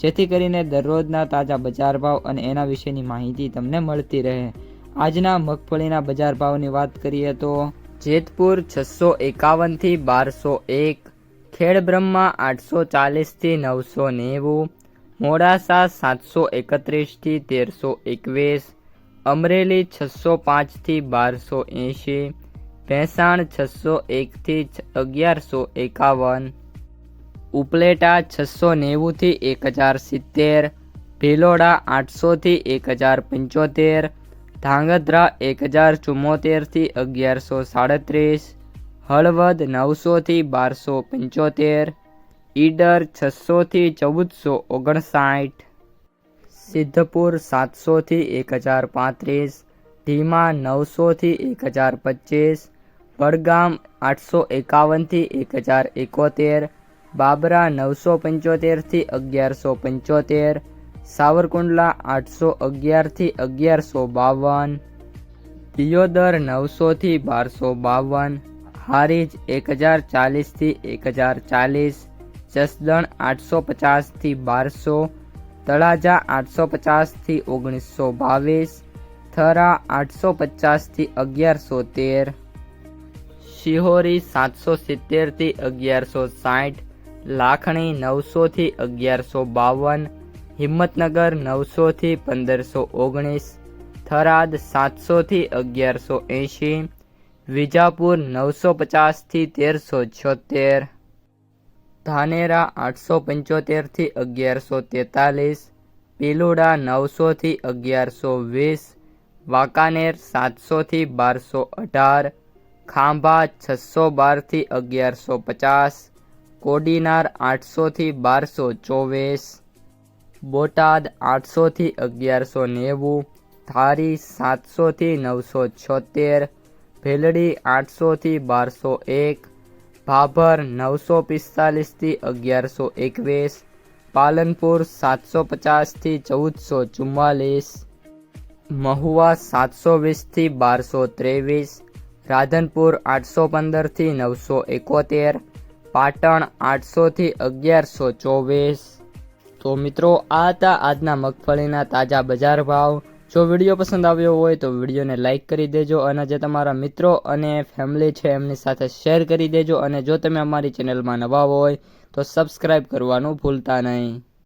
જેથી કરીને દરરોજના તાજા બજાર ભાવ અને એના વિશેની માહિતી તમને મળતી રહે. આજના મગફળીના બજાર ભાવની વાત કરીએ તો જેતપુર છસો એકાવનથી બારસો એક, ખેડબ્રહ્મા આઠસો ચાલીસથી નવસો નેવું, મોડાસા સાતસો એકત્રીસથી તેરસો એકવીસ, અમરેલી છસો પાંચથી બારસો એંશી, ભેંસાણ છસો એકથી અગિયારસો એકાવન ઉપલેટા છસો નેવુંથી એક હજાર સિત્તેર, ભીલોડા આઠસોથી એક હજાર પંચોતેર, ધાંગધ્રા એક હજાર ચુમ્મોતેરથી અગિયારસો સાડત્રીસ, હળવદ નવસોથી બારસો પંચોતેર, ઈડર છસોથી ચૌદસો ઓગણસાઠ, સિદ્ધપુર સાતસોથી એક હજાર પાંત્રીસ, ધીમા નવસોથી એક હજાર પચીસ, વડગામ આઠસો એકાવનથી એક હજાર એકોતેર બાબરા નવસો પંચોતેરથી અગિયારસો પંચોતેર, સાવરકુંડલા આઠસો અગિયારથી અગિયારસો બાવન દિયોદર નવસોથી બારસો બાવન, હારીજ એક હજાર ચાલીસથી એક હજાર ચાલીસ, જસદણ આઠસો પચાસથી બારસો, તળાજા આઠસો પચાસથી ઓગણીસો બાવીસ, થરા આઠસો પચાસથી અગિયારસો તેર, શિહોરી સાતસો સિત્તેરથી અગિયારસો સાઠ લાખણી નવસોથી અગિયારસો બાવન, હિંમતનગર નવસોથી પંદરસો ઓગણીસ, થરાદ સાતસોથી અગિયારસો એંશી, વિજાપુર નવસો પચાસથી તેરસો છોતેર, ધાનેરા આઠસો પંચોતેરથી અગિયારસો તેતાલીસ, પીલુડા નવસોથી અગિયારસો વીસ, વાંકાનેર સાતસોથી બારસો અઢાર, ખાંભા છસો બારથી અગિયારસો પચાસ કોડીનાર આઠસોથી બારસો ચોવીસ, બોટાદ આઠસોથી અગિયારસો નેવું, ધારી સાતસોથી નવસો છોતેર, ભેલડી આઠસોથી બારસો એક, ભાભર નવસો પિસ્તાલીસથી અગિયારસો એકવીસ, પાલનપુર સાતસો પચાસથી ચૌદસો ચુમ્માલીસ, મહુવા સાતસો વીસથી બારસો ત્રેવીસ, રાધનપુર આઠસો પંદરથી નવસો એકોતેર પાટણ આઠસોથી અગિયારસો ચોવીસ. તો મિત્રો, આ હતા આજના મગફળીના તાજા બજાર ભાવ. જો વીડિયો પસંદ આવ્યો હોય તો વિડીયોને લાઇક કરી દેજો અને જે તમારા મિત્રો અને ફેમિલી છે એમની સાથે શેર કરી દેજો અને જો તમે અમારી ચેનલમાં નવા હોય તો સબસ્ક્રાઈબ કરવાનું ભૂલતા નહીં.